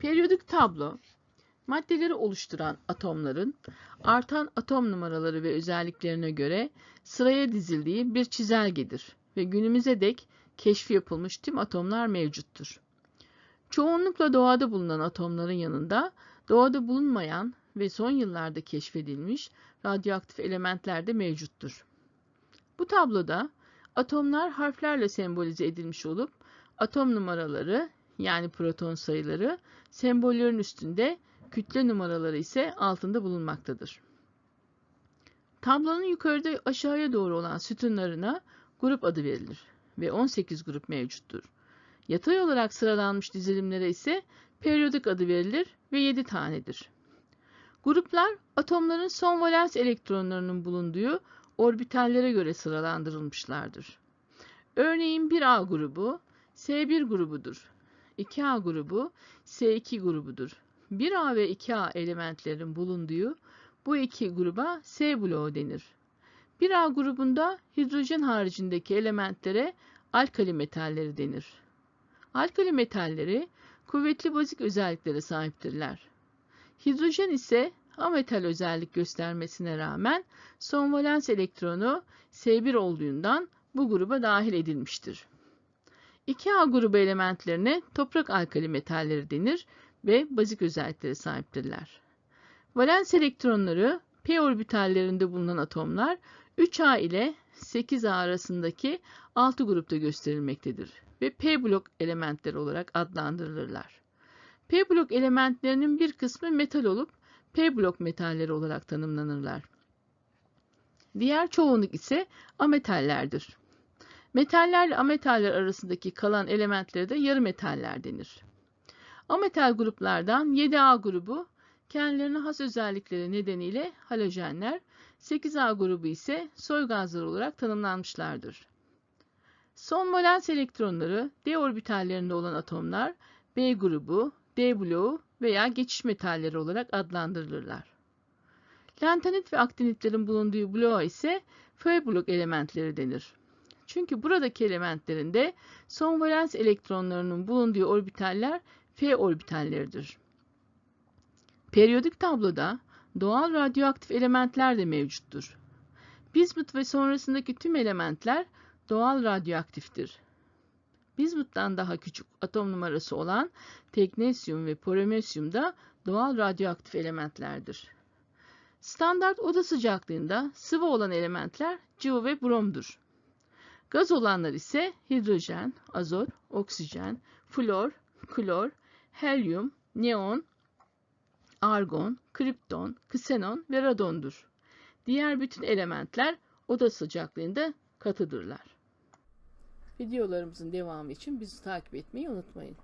Periyodik tablo, maddeleri oluşturan atomların artan atom numaraları ve özelliklerine göre sıraya dizildiği bir çizelgedir ve günümüze dek keşfi yapılmış tüm atomlar mevcuttur. Çoğunlukla doğada bulunan atomların yanında doğada bulunmayan ve son yıllarda keşfedilmiş radyoaktif elementler de mevcuttur. Bu tabloda atomlar harflerle sembolize edilmiş olup atom numaraları yani proton sayıları sembollerin üstünde, kütle numaraları ise altında bulunmaktadır. Tablonun yukarıda aşağıya doğru olan sütunlarına grup adı verilir ve 18 grup mevcuttur. Yatay olarak sıralanmış dizilimlere ise periyodik adı verilir ve 7 tanedir. Gruplar atomların son valens elektronlarının bulunduğu orbitallere göre sıralandırılmışlardır. Örneğin 1A grubu S1 grubudur. 2A grubu S2 grubudur. 1A ve 2A elementlerin bulunduğu bu iki gruba S bloğu denir. 1A grubunda hidrojen haricindeki elementlere alkali metalleri denir. Alkali metalleri kuvvetli bazik özelliklere sahiptirler. Hidrojen ise ametal özellik göstermesine rağmen son valens elektronu S1 olduğundan bu gruba dahil edilmiştir. 2A grubu elementlerine toprak alkali metalleri denir ve bazik özelliklere sahiptirler. Valens elektronları p orbitallerinde bulunan atomlar 3A ile 8A arasındaki 6 grupta gösterilmektedir ve p blok elementleri olarak adlandırılırlar. P blok elementlerinin bir kısmı metal olup P blok metalleri olarak tanımlanırlar. Diğer çoğunluk ise ametallerdir. Metallerle ametaller arasındaki kalan elementlere de yarı metaller denir. Ametal gruplardan 7A grubu kendilerine has özellikleri nedeniyle halojenler, 8A grubu ise soy gazları olarak tanımlanmışlardır. Son valens elektronları D orbitallerinde olan atomlar B grubu, D bloğu veya geçiş metalleri olarak adlandırılırlar. Lantanit ve aktinitlerin bulunduğu bloğa ise F blok elementleri denir. Çünkü buradaki elementlerinde son valens elektronlarının bulunduğu orbitaller F orbitalleridir. Periyodik tabloda doğal radyoaktif elementler de mevcuttur. Bismut ve sonrasındaki tüm elementler doğal radyoaktiftir. Bismut'tan daha küçük atom numarası olan teknesyum ve poremesyum da doğal radyoaktif elementlerdir. Standart oda sıcaklığında sıvı olan elementler cıva ve bromdur. Gaz olanlar ise hidrojen, azot, oksijen, flor, klor, helyum, neon, argon, kripton, ksenon ve radondur. Diğer bütün elementler oda sıcaklığında katıdırlar. Videolarımızın devamı için bizi takip etmeyi unutmayın.